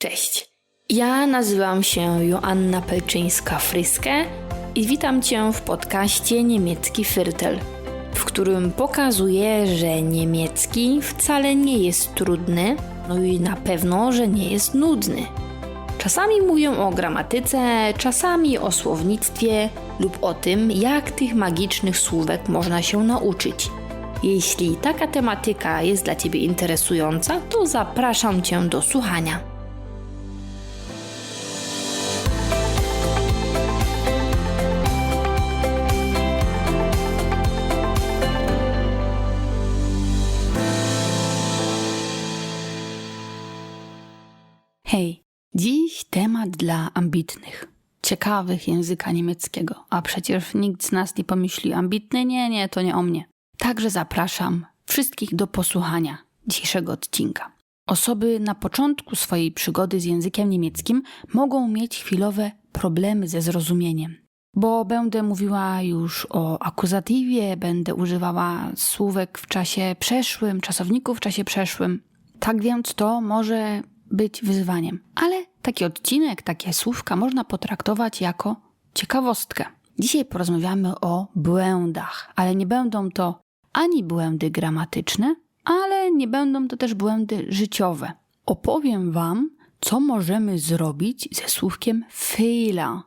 Cześć. Ja nazywam się Joanna Pelczyńska-Fryskę i witam Cię w podcaście Niemiecki Viertel, w którym pokazuję, że niemiecki wcale nie jest trudny, no i na pewno, że nie jest nudny. Czasami mówię o gramatyce, czasami o słownictwie lub o tym, jak tych magicznych słówek można się nauczyć. Jeśli taka tematyka jest dla Ciebie interesująca, to zapraszam Cię do słuchania. Dla ambitnych, ciekawych języka niemieckiego. A przecież nikt z nas nie pomyśli ambitny, nie, nie, to nie o mnie. Także zapraszam wszystkich do posłuchania dzisiejszego odcinka. Osoby na początku swojej przygody z językiem niemieckim mogą mieć chwilowe problemy ze zrozumieniem, bo będę mówiła już o akuzatywie, będę używała słówek w czasie przeszłym, czasowników w czasie przeszłym. Tak więc to może być wyzwaniem, ale taki odcinek, takie słówka można potraktować jako ciekawostkę. Dzisiaj porozmawiamy o błędach, ale nie będą to ani błędy gramatyczne, ale nie będą to też błędy życiowe. Opowiem Wam, co możemy zrobić ze słówkiem Fehler.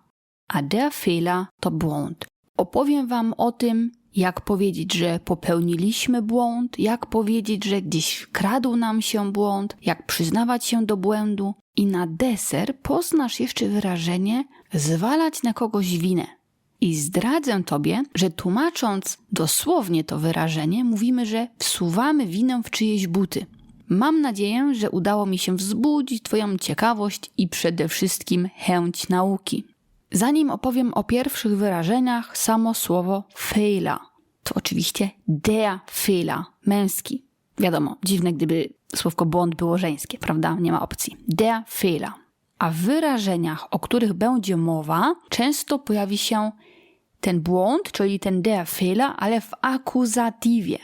A der Fehler to błąd. Opowiem Wam o tym, jak powiedzieć, że popełniliśmy błąd, jak powiedzieć, że gdzieś kradł nam się błąd, jak przyznawać się do błędu. I na deser poznasz jeszcze wyrażenie zwalać na kogoś winę. I zdradzę Tobie, że tłumacząc dosłownie to wyrażenie, mówimy, że wsuwamy winę w czyjeś buty. Mam nadzieję, że udało mi się wzbudzić Twoją ciekawość i przede wszystkim chęć nauki. Zanim opowiem o pierwszych wyrażeniach, samo słowo Fehler. To oczywiście der Fehler, męski. Wiadomo, dziwne, gdyby słówko błąd było żeńskie, prawda? Nie ma opcji. Der Fehler. A w wyrażeniach, o których będzie mowa, często pojawi się ten błąd, czyli ten der Fehler, ale w akuzatywie.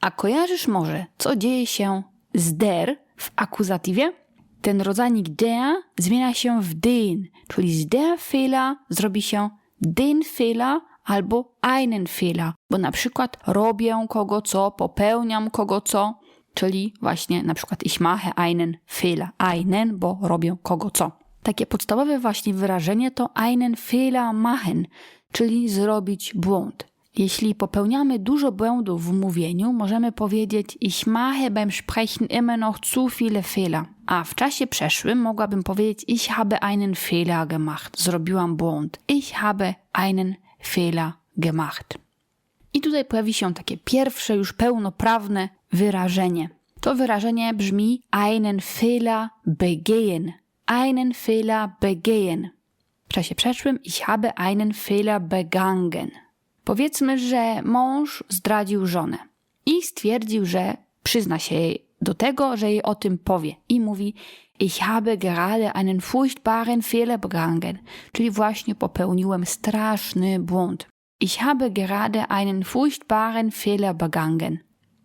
A kojarzysz może, co dzieje się z der w akuzatywie? Ten rodzajnik der zmienia się w den, czyli z der Fehler zrobi się den Fehler albo einen Fehler, bo na przykład robię kogo co, popełniam kogo co, czyli właśnie na przykład ich mache einen Fehler, einen, bo robię kogo co. Takie podstawowe właśnie wyrażenie to einen Fehler machen, czyli zrobić błąd. Jeśli popełniamy dużo błędów w mówieniu, możemy powiedzieć Ich mache beim Sprechen immer noch zu viele Fehler. A w czasie przeszłym mogłabym powiedzieć Ich habe einen Fehler gemacht. Zrobiłam błąd. Ich habe einen Fehler gemacht. I tutaj pojawi się takie pierwsze, już pełnoprawne wyrażenie. To wyrażenie brzmi einen Fehler begehen. Einen Fehler begehen. W czasie przeszłym Ich habe einen Fehler begangen. Powiedzmy, że mąż zdradził żonę i stwierdził, że przyzna się jej do tego, że jej o tym powie i mówi Ich habe gerade einen furchtbaren Fehler begangen, czyli właśnie popełniłem straszny błąd. Ich habe gerade einen furchtbaren Fehler begangen.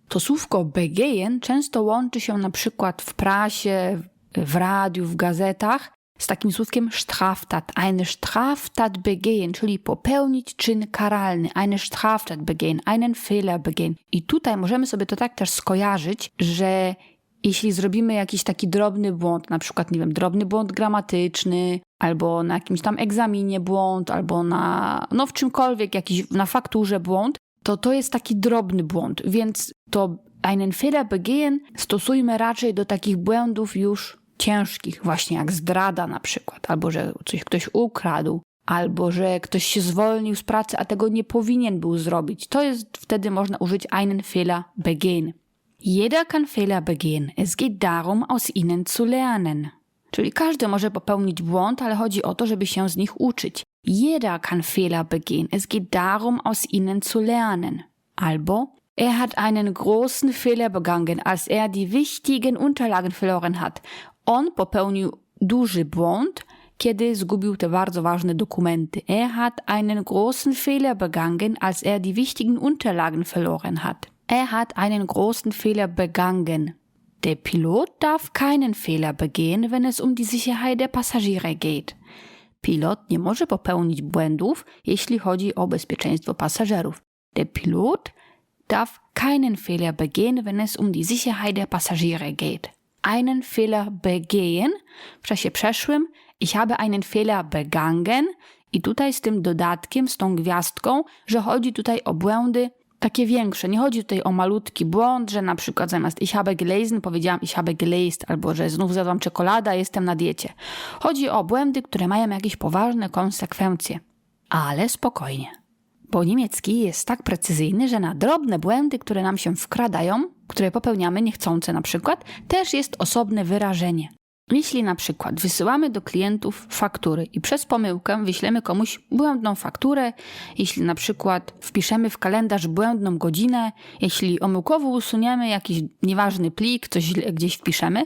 To słówko begehen często łączy się na przykład w prasie, w radiu, w gazetach z takim słówkiem Straftat, eine Straftat begehen, czyli popełnić czyn karalny, eine Straftat begehen, einen Fehler begehen. I tutaj możemy sobie to tak też skojarzyć, że jeśli zrobimy jakiś taki drobny błąd, na przykład, nie wiem, drobny błąd gramatyczny, albo na jakimś tam egzaminie błąd, albo na, no w czymkolwiek, jakiś, na fakturze błąd, to to jest taki drobny błąd, więc to einen Fehler begehen stosujmy raczej do takich błędów już ciężkich, właśnie jak zdrada na przykład, albo że coś ktoś ukradł, albo że ktoś się zwolnił z pracy, a tego nie powinien był zrobić. To jest wtedy można użyć einen Fehler begehen. Jeder kann Fehler begehen. Es geht darum, aus ihnen zu lernen. Czyli każdy może popełnić błąd, ale chodzi o to, żeby się z nich uczyć. Jeder kann Fehler begehen. Es geht darum, aus ihnen zu lernen. Albo er hat einen großen Fehler begangen, als er die wichtigen Unterlagen verloren hat. On popełnił duży błąd, kiedy zgubił te bardzo ważne dokumenty. Er hat einen großen Fehler begangen, als er die wichtigen Unterlagen verloren hat. Er hat einen großen Fehler begangen. Der Pilot darf keinen Fehler begehen, wenn es um die Sicherheit der Passagiere geht. Pilot nie może popełnić błędów, jeśli chodzi o bezpieczeństwo pasażerów. Der Pilot darf keinen Fehler begehen, wenn es um die Sicherheit der Passagiere geht. Einen Fehler begehen w czasie przeszłym. Ich habe einen Fehler begangen. I tutaj z tym dodatkiem, z tą gwiazdką, że chodzi tutaj o błędy takie większe. Nie chodzi tutaj o malutki błąd, że na przykład zamiast ich habe gelesen powiedziałam ich habe gelesen, albo że znów zjadłam czekolada, jestem na diecie. Chodzi o błędy, które mają jakieś poważne konsekwencje. Ale spokojnie. Bo niemiecki jest tak precyzyjny, że na drobne błędy, które nam się wkradają, które popełniamy niechcące na przykład, też jest osobne wyrażenie. Jeśli na przykład wysyłamy do klientów faktury i przez pomyłkę wyślemy komuś błędną fakturę, jeśli na przykład wpiszemy w kalendarz błędną godzinę, jeśli omyłkowo usuniemy jakiś nieważny plik, coś gdzieś wpiszemy,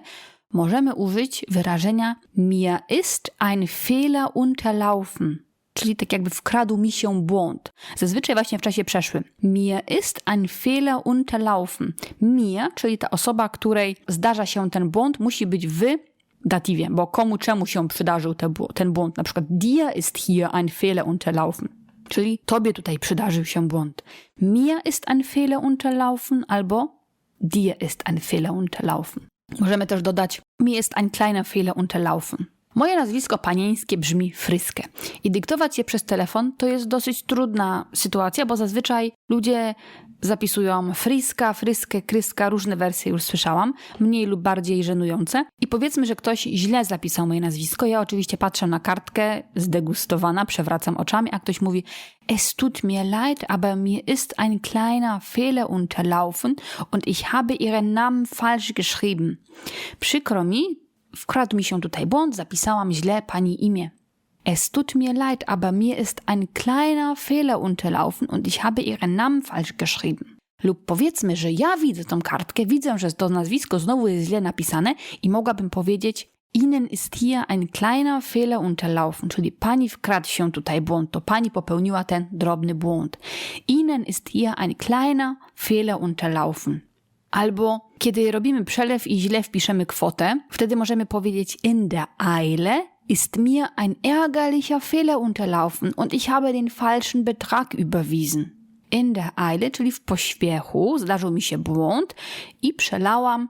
możemy użyć wyrażenia mir ist ein Fehler unterlaufen. Czyli tak jakby wkradł mi się błąd. Zazwyczaj właśnie w czasie przeszłym. Mir ist ein Fehler unterlaufen. Mir, czyli ta osoba, której zdarza się ten błąd, musi być w datywie, bo komu czemu się przydarzył te, ten błąd. Na przykład dir ist hier ein Fehler unterlaufen. Czyli tobie tutaj przydarzył się błąd. Mir ist ein Fehler unterlaufen albo dir ist ein Fehler unterlaufen. Możemy też dodać mir ist ein kleiner Fehler unterlaufen. Moje nazwisko panieńskie brzmi Fryskę i dyktować je przez telefon to jest dosyć trudna sytuacja, bo zazwyczaj ludzie zapisują Friska, Fryskę, Kryska, różne wersje już słyszałam, mniej lub bardziej żenujące. I powiedzmy, że ktoś źle zapisał moje nazwisko. Ja oczywiście patrzę na kartkę, zdegustowana, przewracam oczami, a ktoś mówi Es tut mir leid, aber mir ist ein kleiner Fehler unterlaufen und ich habe Ihren Namen falsch geschrieben. Przykro mi, wkradł mi się tutaj błąd, zapisałam źle pani imię. Es tut mir leid, aber mir ist ein kleiner Fehler unterlaufen und ich habe Ihren Namen falsch geschrieben. Lub powiedzmy, że ja widzę tą kartkę, widzę, że to nazwisko znowu jest źle napisane i mogłabym powiedzieć Ihnen ist hier ein kleiner Fehler unterlaufen, czyli pani wkradł się tutaj błąd, to pani popełniła ten drobny błąd. Ihnen ist hier ein kleiner Fehler unterlaufen. Albo kiedy robimy przelew i źle wpiszemy kwotę, wtedy możemy powiedzieć in der Eile ist mir ein ärgerlicher Fehler unterlaufen und ich habe den falschen Betrag überwiesen. In der Eile, czyli w pośpiechu, zdarzył mi się błąd i przelałam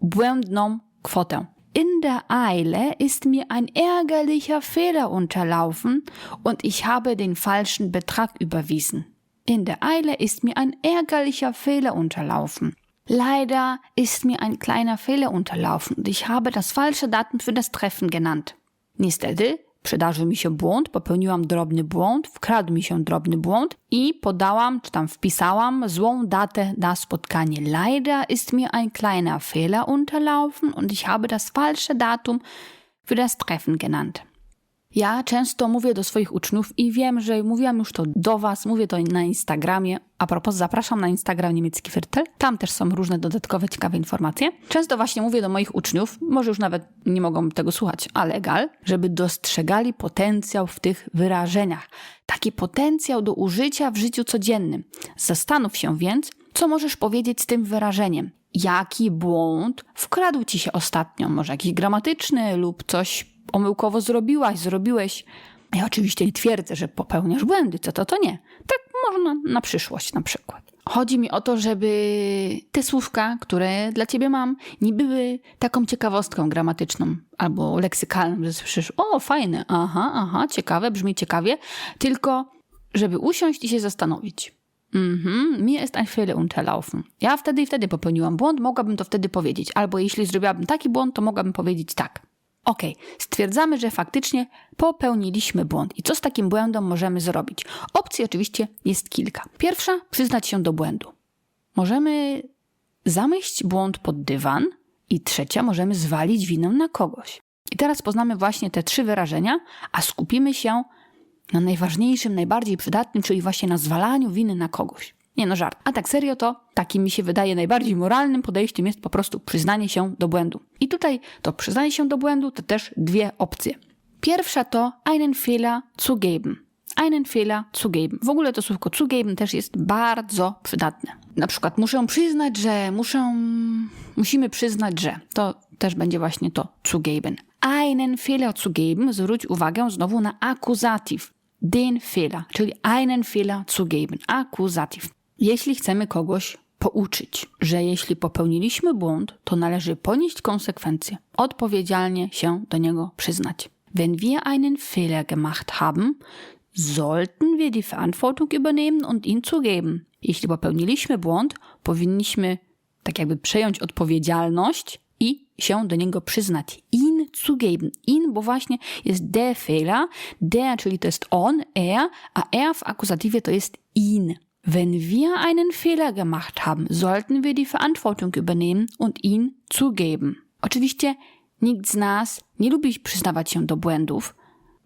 błędną kwotę. In der Eile ist mir ein ärgerlicher Fehler unterlaufen und ich habe den falschen Betrag überwiesen. In der Eile ist mir ein ärgerlicher Fehler unterlaufen. Leider ist mir ein kleiner Fehler unterlaufen und ich habe das falsche Datum für das Treffen genannt. Niestety, przydarzył mi się błąd, popełniłam drobny błąd, wkradł mi się drobny błąd i podałam, czy tam wpisałam złą datę na spotkanie. Leider ist mir ein kleiner Fehler unterlaufen und ich habe das falsche Datum für das Treffen genannt. Ja często mówię do swoich uczniów i wiem, że mówiłam już to do Was, mówię to na Instagramie. A propos, zapraszam na Instagram niemiecki Viertel. Tam też są różne dodatkowe, ciekawe informacje. Często właśnie mówię do moich uczniów, może już nawet nie mogą tego słuchać, ale egal, żeby dostrzegali potencjał w tych wyrażeniach. Taki potencjał do użycia w życiu codziennym. Zastanów się więc, co możesz powiedzieć z tym wyrażeniem. Jaki błąd wkradł ci się ostatnio? Może jakiś gramatyczny lub coś omyłkowo zrobiłaś, zrobiłeś. Ja oczywiście twierdzę, że popełniasz błędy, co to, to nie. Tak można na przyszłość na przykład. Chodzi mi o to, żeby te słówka, które dla ciebie mam, nie były taką ciekawostką gramatyczną albo leksykalną, że słyszysz, o fajne, aha, aha, ciekawe, brzmi ciekawie, tylko żeby usiąść i się zastanowić. Mhm, mir ist ein Fehler unterlaufen. Ja wtedy i wtedy popełniłam błąd, mogłabym to wtedy powiedzieć. Albo jeśli zrobiłabym taki błąd, to mogłabym powiedzieć tak. Ok, stwierdzamy, że faktycznie popełniliśmy błąd. I co z takim błędem możemy zrobić? Opcji oczywiście jest kilka. Pierwsza, przyznać się do błędu. Możemy zamieść błąd pod dywan i trzecia, możemy zwalić winę na kogoś. I teraz poznamy właśnie te trzy wyrażenia, a skupimy się na najważniejszym, najbardziej przydatnym, czyli właśnie na zwalaniu winy na kogoś. Nie no, żart. A tak serio to takim mi się wydaje najbardziej moralnym podejściem jest po prostu przyznanie się do błędu. I tutaj to przyznanie się do błędu to też dwie opcje. Pierwsza to einen Fehler zugeben. einen Fehler zugeben. W ogóle to słówko zugeben też jest bardzo przydatne. Na przykład muszę przyznać, że muszę, musimy przyznać, że to też będzie właśnie to zugeben. Einen Fehler zugeben, zwróć uwagę znowu na akuzatyw. Den Fehler, czyli einen Fehler zugeben. Akuzatyw. Jeśli chcemy kogoś pouczyć, że jeśli popełniliśmy błąd, to należy ponieść konsekwencje, odpowiedzialnie się do niego przyznać. Wenn wir einen Fehler gemacht haben, sollten wir die Verantwortung übernehmen und ihn zugeben. Jeśli popełniliśmy błąd, powinniśmy tak jakby przejąć odpowiedzialność i się do niego przyznać. In zugeben. In, bo właśnie jest der Fehler, der, czyli to jest on, er, a er w akuzatywie to jest in. Wenn wir einen Fehler gemacht haben, sollten wir die Verantwortung übernehmen und ihn zugeben. Oczywiście nikt z nas nie lubi przyznawać się do błędów,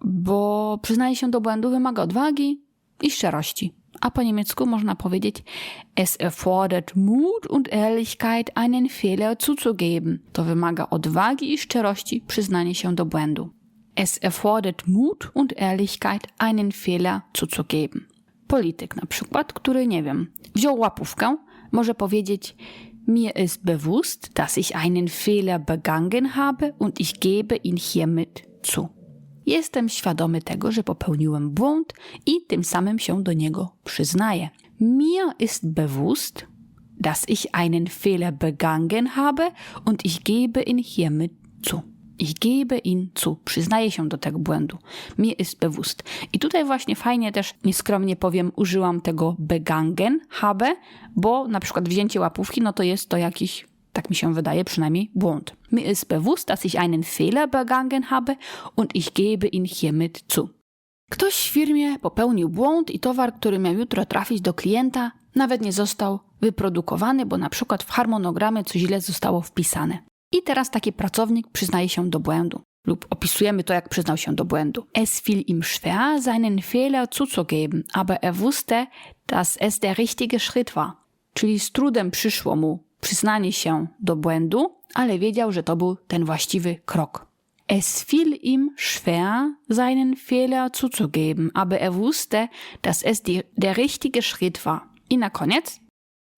bo przyznanie się do błędu wymaga odwagi i szczerości. A po niemiecku można powiedzieć, es erfordert Mut und Ehrlichkeit, einen Fehler zuzugeben. To wymaga odwagi i szczerości przyznanie się do błędu. Es erfordert Mut und Ehrlichkeit, einen Fehler zuzugeben. Polityk na przykład, który, nie wiem, wziął łapówkę, może powiedzieć, mir ist bewusst, dass ich einen Fehler begangen habe und ich gebe ihn hiermit zu. Jestem świadomy tego, że popełniłem błąd i tym samym się do niego przyznaję. Mir ist bewusst, dass ich einen Fehler begangen habe und ich gebe ihn hiermit zu. Ich gebe ihn zu. Przyznaję się do tego błędu. Mir ist bewusst. I tutaj właśnie fajnie też, nieskromnie powiem, użyłam tego begangen habe, bo na przykład wzięcie łapówki, no to jest to jakiś tak mi się wydaje, przynajmniej błąd. Mir ist bewusst, dass ich einen Fehler begangen habe und ich gebe ihn hiermit zu. Ktoś w firmie popełnił błąd i towar, który miał jutro trafić do klienta, nawet nie został wyprodukowany, bo na przykład w harmonogramie coś źle zostało wpisane. I teraz taki pracownik przyznaje się do błędu. Lub opisujemy to, jak przyznał się do błędu. Es fiel ihm schwer, seinen Fehler zuzugeben, aber er wusste, dass es der richtige Schritt war. Czyli z trudem przyszło mu przyznanie się do błędu, ale wiedział, że to był ten właściwy krok. Es fiel ihm schwer, seinen Fehler zuzugeben, aber er wusste, dass es die, der richtige Schritt war. I na koniec,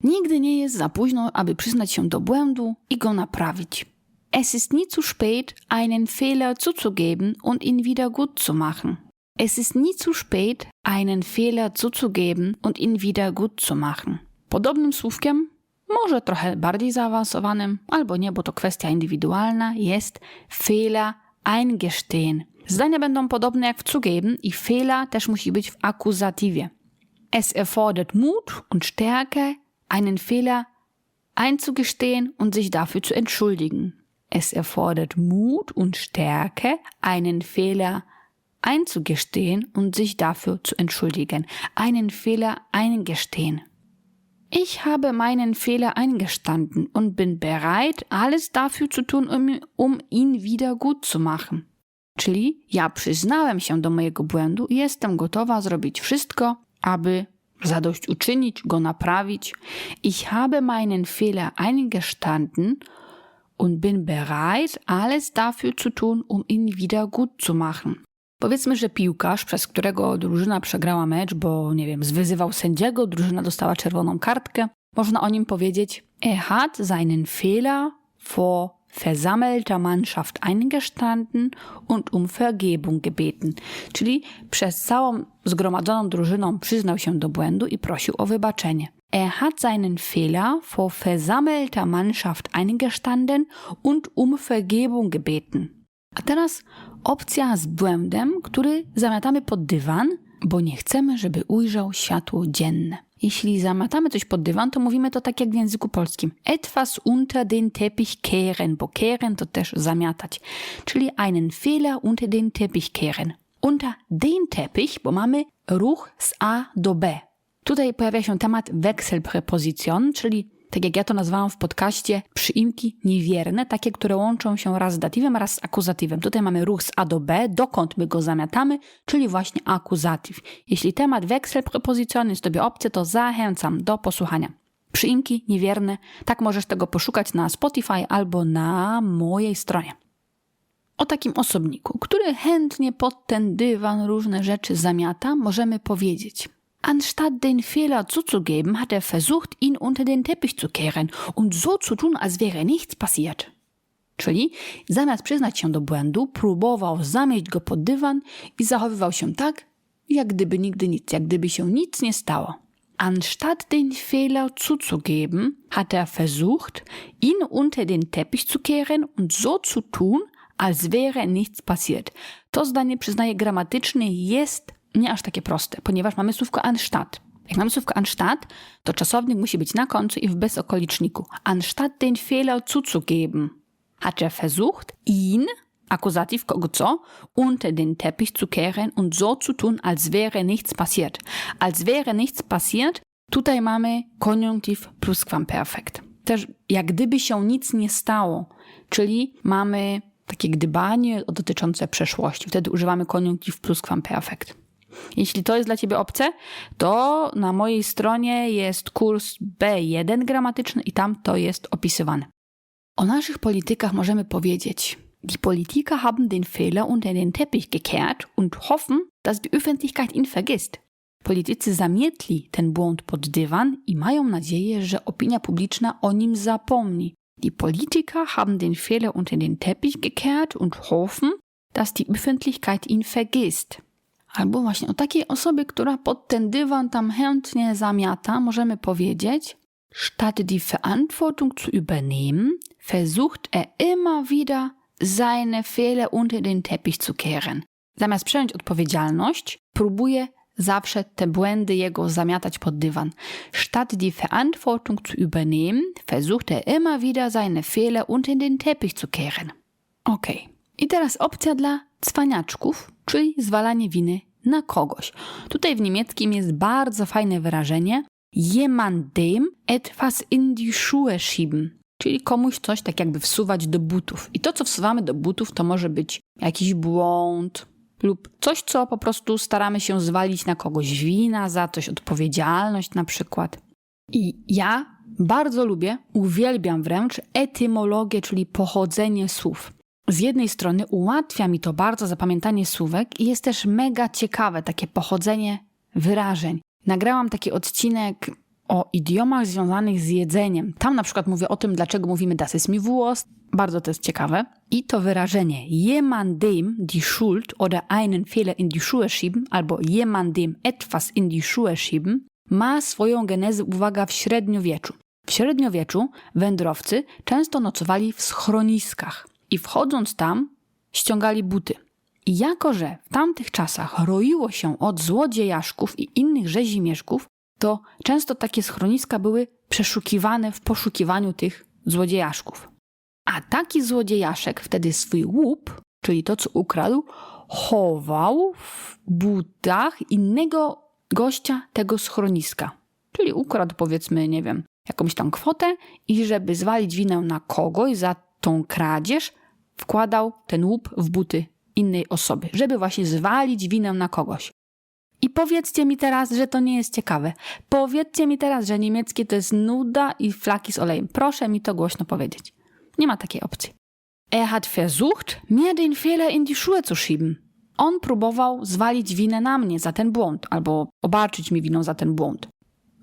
nigdy nie jest za późno, aby przyznać się do błędu i go naprawić. Es ist nie zu spät, einen Fehler zuzugeben und ihn wieder gut zu machen. Es ist nie zu spät, einen Fehler zuzugeben und ihn wieder gut zu machen. Podobnym słówkiem może trochę bardziej zaawansowanym, albo nie, bo to kwestia indywidualna, jest Fehler eingestehen. Zdania będą podobne jak w zugeben i Fehler też musi być w akuzatywie. Es erfordert Mut und Stärke, einen Fehler einzugestehen und sich dafür zu entschuldigen. Es erfordert Mut und Stärke, einen Fehler einzugestehen und sich dafür zu entschuldigen. Einen Fehler eingestehen. Ich habe meinen Fehler eingestanden und bin bereit, alles dafür zu tun, um, um ihn wieder gut zu machen. Czyli ja przyznałem się do mojego błędu i jestem gotowa zrobić wszystko, aby zadośćuczynić, go naprawić. Ich habe meinen Fehler eingestanden und bin bereit, alles dafür zu tun, um ihn wieder gut zu machen. Powiedzmy, że piłkarz, przez którego drużyna przegrała mecz, bo nie wiem, zwyzywał sędziego, drużyna dostała czerwoną kartkę, można o nim powiedzieć: Er hat seinen Fehler vor versammelter Mannschaft eingestanden und um Vergebung gebeten. Czyli przez całą zgromadzoną drużyną przyznał się do błędu i prosił o wybaczenie. Er hat seinen Fehler vor versammelter Mannschaft eingestanden und um Vergebung gebeten. A teraz opcja z błędem, który zamiatamy pod dywan, bo nie chcemy, żeby ujrzał światło dzienne. Jeśli zamiatamy coś pod dywan, to mówimy to tak jak w języku polskim. Etwas unter den Teppich kehren, bo kehren to też zamiatać. Czyli einen Fehler unter den Teppich kehren. Unter den Teppich, bo mamy ruch z A do B. Tutaj pojawia się temat Wechselpräposition, czyli tak jak ja to nazwałam w podcaście, przyimki niewierne, takie, które łączą się raz z datywem, raz z akuzatywem. Tutaj mamy ruch z A do B, dokąd my go zamiatamy, czyli właśnie akuzatyw. Jeśli temat weksel prepozycjony jest Tobie obcy, to zachęcam do posłuchania. Przyimki niewierne, tak możesz tego poszukać na Spotify albo na mojej stronie. O takim osobniku, który chętnie pod ten dywan różne rzeczy zamiata, możemy powiedzieć. Anstatt den Fehler zuzugeben, hat er versucht, ihn unter den Teppich zu kehren und so zu tun, als wäre nichts passiert. Czyli zamiast przyznać się do błędu, próbował zamieść go pod dywan i zachowywał się tak, jak gdyby nigdy nic, jak gdyby się nic nie stało. Anstatt den Fehler zuzugeben, hat er versucht, ihn unter den Teppich zu kehren und so zu tun, als wäre nichts passiert. To zdanie, przyznaję, gramatycznie jest nie aż takie proste, ponieważ mamy słówko anstatt. Jak mamy słówko anstatt, to czasownik musi być na końcu i w bezokoliczniku. Anstatt den Fehler zuzugeben, hat er versucht, ihn, Akkusativ kogo co, unter den Teppich zu kehren und so zu tun, als wäre nichts passiert. Als wäre nichts passiert, tutaj mamy koniunktyw pluskwamperfekt. Też jak gdyby się nic nie stało, czyli mamy takie gdybanie dotyczące przeszłości. Wtedy używamy koniunktyw pluskwamperfekt. Jeśli to jest dla Ciebie obce, to na mojej stronie jest kurs B1 gramatyczny i tam to jest opisywane. O naszych politykach możemy powiedzieć: Die Politiker haben den Fehler unter den Teppich gekehrt und hoffen, dass die Öffentlichkeit ihn vergisst. Politycy zamietli ten błąd pod dywan i mają nadzieję, że opinia publiczna o nim zapomni. Die Politiker haben den Fehler unter den Teppich gekehrt und hoffen, dass die Öffentlichkeit ihn vergisst. Albo właśnie o takiej osobie, która pod ten dywan tam chętnie zamiata, możemy powiedzieć: Statt die Verantwortung zu übernehmen, versucht er immer wieder, seine Fehler unter den Teppich zu kehren. Zamiast przejąć odpowiedzialność, próbuje zawsze te błędy jego zamiatać pod dywan. Statt die Verantwortung zu übernehmen, versucht er immer wieder, seine Fehler unter den Teppich zu kehren. Ok. I teraz opcja dla cwaniaczków, czyli zwalanie winy na kogoś. Tutaj w niemieckim jest bardzo fajne wyrażenie jemandem etwas in die Schuhe schieben, czyli komuś coś tak jakby wsuwać do butów. I to, co wsuwamy do butów, to może być jakiś błąd lub coś, co po prostu staramy się zwalić na kogoś wina za coś, odpowiedzialność na przykład. I ja bardzo lubię, uwielbiam wręcz etymologię, czyli pochodzenie słów. Z jednej strony ułatwia mi to bardzo zapamiętanie słówek i jest też mega ciekawe takie pochodzenie wyrażeń. Nagrałam taki odcinek o idiomach związanych z jedzeniem. Tam na przykład mówię o tym, dlaczego mówimy das ist mi Wurst. Bardzo to jest ciekawe. I to wyrażenie jemandem die Schuld oder einen Fehler in die Schuhe schieben albo jemandem etwas in die Schuhe schieben ma swoją genezę, uwaga, w średniowieczu. W średniowieczu wędrowcy często nocowali w schroniskach i wchodząc tam ściągali buty. I jako, że w tamtych czasach roiło się od złodziejaszków i innych rzezimieszków, to często takie schroniska były przeszukiwane w poszukiwaniu tych złodziejaszków. A taki złodziejaszek wtedy swój łup, czyli to, co ukradł, chował w butach innego gościa tego schroniska. Czyli ukradł, powiedzmy, nie wiem, jakąś tam kwotę i żeby zwalić winę na kogoś za tą kradzież, wkładał ten łup w buty innej osoby, żeby właśnie zwalić winę na kogoś. I powiedzcie mi teraz, że to nie jest ciekawe. Powiedzcie mi teraz, że niemieckie to jest nuda i flaki z olejem. Proszę mi to głośno powiedzieć. Nie ma takiej opcji. Er hat versucht, mir den Fehler in die Schuhe zu schieben. On próbował zwalić winę na mnie za ten błąd, albo obarczyć mi winą za ten błąd.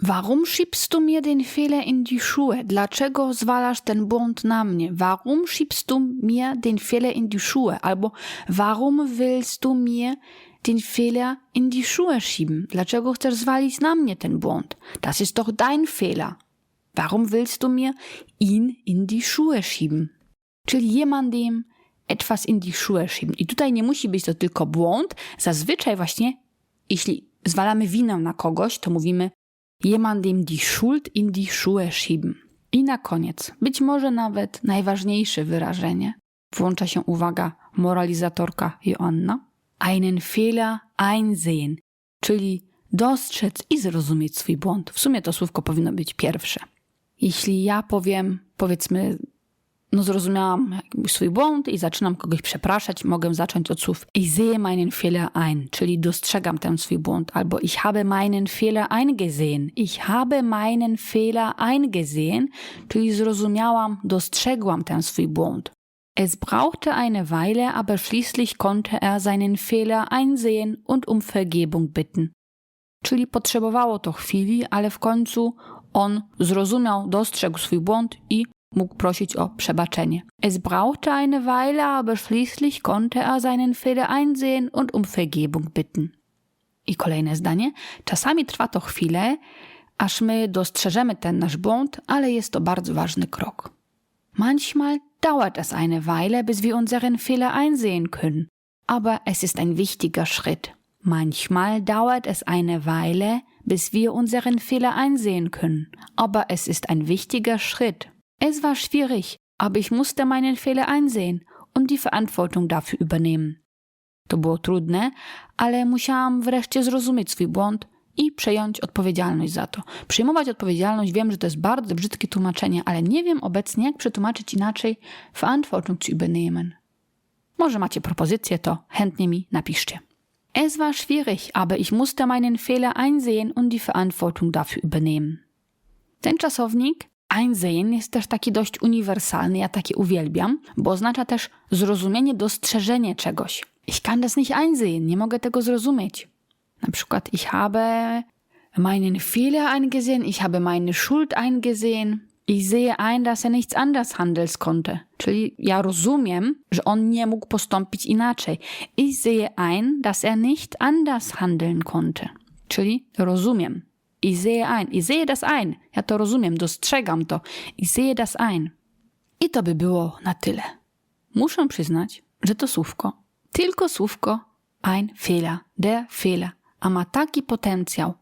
Warum schiebst du mir den Fehler in die Schuhe? Dlaczego zwalasz ten błąd na mnie? Warum schiebst du mir den Fehler in die Schuhe? Albo warum willst du mir den Fehler in die Schuhe schieben? Dlaczego chcesz zwalić na mnie ten błąd? Das ist doch dein Fehler. Warum willst du mir ihn in die Schuhe schieben? Czyli jemandem etwas in die Schuhe schieben. I tutaj nie musi być to tylko błąd. Zazwyczaj właśnie, jeśli zwalamy winę na kogoś, to mówimy jemandem die Schuld in die Schuhe schieben. I na koniec, być może nawet najważniejsze wyrażenie, włącza się uwaga moralizatorka Joanna, einen Fehler einsehen, czyli dostrzec i zrozumieć swój błąd. W sumie to słówko powinno być pierwsze. Jeśli ja powiem, powiedzmy, no zrozumiałam swój błąd i zaczynam kogoś przepraszać, mogę zacząć od słów ich sehe meinen Fehler ein, czyli dostrzegam ten swój błąd, albo ich habe meinen Fehler eingesehen. Ich habe meinen Fehler eingesehen, czyli zrozumiałam, dostrzegłam ten swój błąd. Es brauchte eine Weile, aber schließlich konnte er seinen Fehler einsehen und um Vergebung bitten. Czyli potrzebowało to chwili, ale w końcu on zrozumiał, dostrzegł swój błąd i mógł prosić o przebaczenie. Es brauchte eine Weile, aber schließlich konnte er seinen Fehler einsehen und um Vergebung bitten. I kolejne zdanie. Czasami trwa to chwilę, aż my dostrzeżemy ten nasz błąd, ale jest to bardzo ważny krok. Manchmal dauert es eine Weile, bis wir unseren Fehler einsehen können, aber es ist ein wichtiger Schritt. Manchmal dauert es eine Weile, bis wir unseren Fehler einsehen können, aber es ist ein wichtiger Schritt. Es war schwierig, aber ich musste meinen Fehler einsehen und die Verantwortung dafür übernehmen. To było trudne, ale musiałam wreszcie zrozumieć swój błąd i przejąć odpowiedzialność za to. Przyjmować odpowiedzialność, wiem, że to jest bardzo brzydkie tłumaczenie, ale nie wiem obecnie, jak przetłumaczyć inaczej Verantwortung zu übernehmen. Może macie propozycję, to chętnie mi napiszcie. Es war schwierig, aber ich musste meinen Fehler einsehen und die Verantwortung dafür übernehmen. Ten czasownik einsehen jest też taki dość uniwersalny, ja takie uwielbiam, bo oznacza też zrozumienie, dostrzeżenie czegoś. Ich kann das nicht einsehen, nie mogę tego zrozumieć. Na przykład, ich habe meinen Fehler eingesehen, ich habe meine Schuld eingesehen, ich sehe ein, dass er nichts anders handels konnte. Czyli ja rozumiem, że on nie mógł postąpić inaczej. Ich sehe ein, dass er nicht anders handeln konnte. Czyli rozumiem. Ich sehe ein. Ich sehe das ein. Ja to rozumiem, dostrzegam to. Ich sehe das ein. I to by było na tyle. Muszę przyznać, że to słówko, tylko słówko ein Fehler, der Fehler, a ma taki potencjał.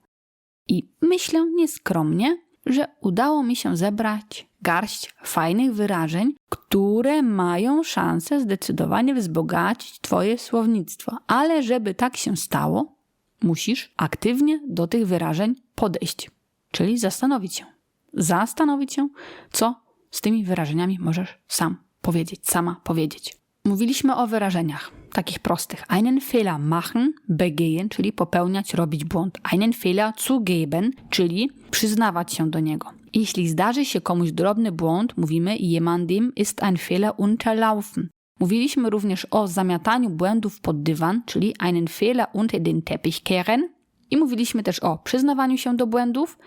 I myślę nieskromnie, że udało mi się zebrać garść fajnych wyrażeń, które mają szansę zdecydowanie wzbogacić Twoje słownictwo. Ale żeby tak się stało, musisz aktywnie do tych wyrażeń podejść, czyli zastanowić się. Zastanowić się, co z tymi wyrażeniami możesz sam powiedzieć, sama powiedzieć. Mówiliśmy o wyrażeniach takich prostych. Einen Fehler machen, begehen, czyli popełniać, robić błąd. Einen Fehler zugeben, czyli przyznawać się do niego. Jeśli zdarzy się komuś drobny błąd, mówimy jemandem ist ein Fehler unterlaufen. Mówiliśmy również o zamiataniu błędów pod dywan, czyli einen Fehler unter den Teppich kehren. I mówiliśmy też o przyznawaniu się do błędów,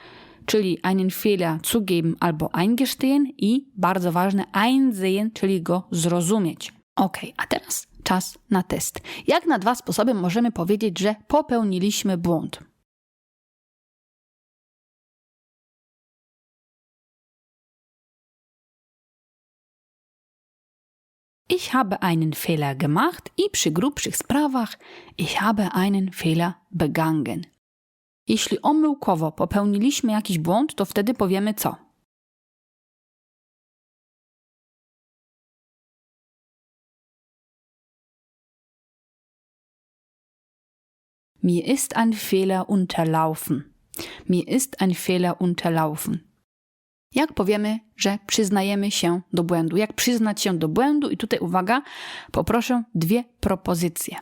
czyli einen Fehler zugeben albo eingestehen i bardzo ważne einsehen, czyli go zrozumieć. Ok, a teraz czas na test. Jak na dwa sposoby możemy powiedzieć, że popełniliśmy błąd? Ich habe einen Fehler gemacht i przy grubszych sprawach ich habe einen Fehler begangen. Jeśli omyłkowo popełniliśmy jakiś błąd, to wtedy powiemy co? Mir ist ein Fehler unterlaufen. Mir ist ein Fehler unterlaufen. Jak powiemy, że przyznajemy się do błędu? Jak przyznać się do błędu? I tutaj uwaga, poproszę dwie propozycje.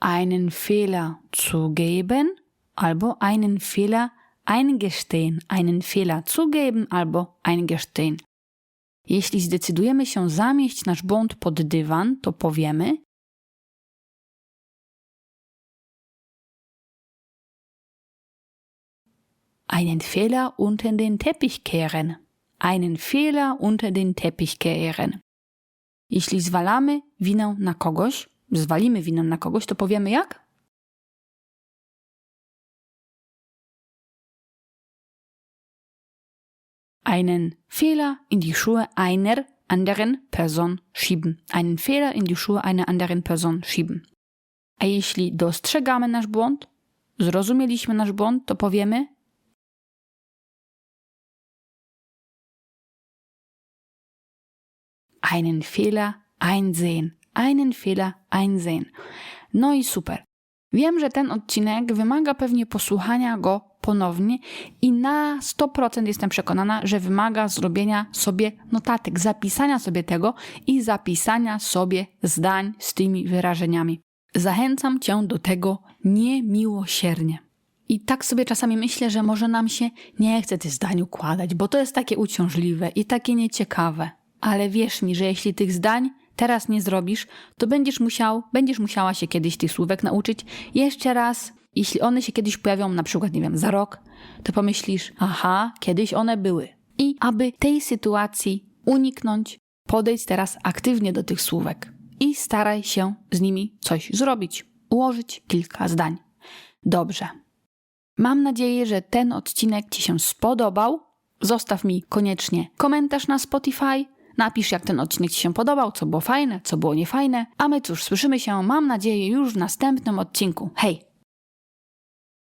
Einen Fehler zugeben albo einen Fehler eingestehen, einen Fehler zugeben albo eingestehen. Jeśli zdecydujemy się zamieść nasz błąd pod dywan, to powiemy einen Fehler unter den Teppich kehren. Einen Fehler unter den Teppich kehren. Jeśli zwalamy winę na kogoś, zwalimy winę na kogoś, to powiemy jak? Einen Fehler in die Schuhe einer anderen Person schieben. Einen Fehler in die Schuhe einer anderen Person schieben. A jeśli dostrzegamy nasz błąd, zrozumieliśmy nasz błąd, to powiemy einen Fehler einsehen. Einen Fehler einsehen. No i super. Wiem, że ten odcinek wymaga pewnie posłuchania go ponownie i na 100% jestem przekonana, że wymaga zrobienia sobie notatek, zapisania sobie tego i zapisania sobie zdań z tymi wyrażeniami. Zachęcam cię do tego niemiłosiernie. I tak sobie czasami myślę, że może nam się nie chce tych zdań układać, bo to jest takie uciążliwe i takie nieciekawe. Ale wierz mi, że jeśli tych zdań teraz nie zrobisz, to będziesz musiał, będziesz musiała się kiedyś tych słówek nauczyć jeszcze raz. Jeśli one się kiedyś pojawią, na przykład, nie wiem, za rok, to pomyślisz, aha, kiedyś one były. I aby tej sytuacji uniknąć, podejdź teraz aktywnie do tych słówek i staraj się z nimi coś zrobić, ułożyć kilka zdań. Dobrze. Mam nadzieję, że ten odcinek Ci się spodobał. Zostaw mi koniecznie komentarz na Spotify. Napisz, jak ten odcinek Ci się podobał, co było fajne, co było niefajne. A my cóż, słyszymy się, mam nadzieję, już w następnym odcinku. Hej!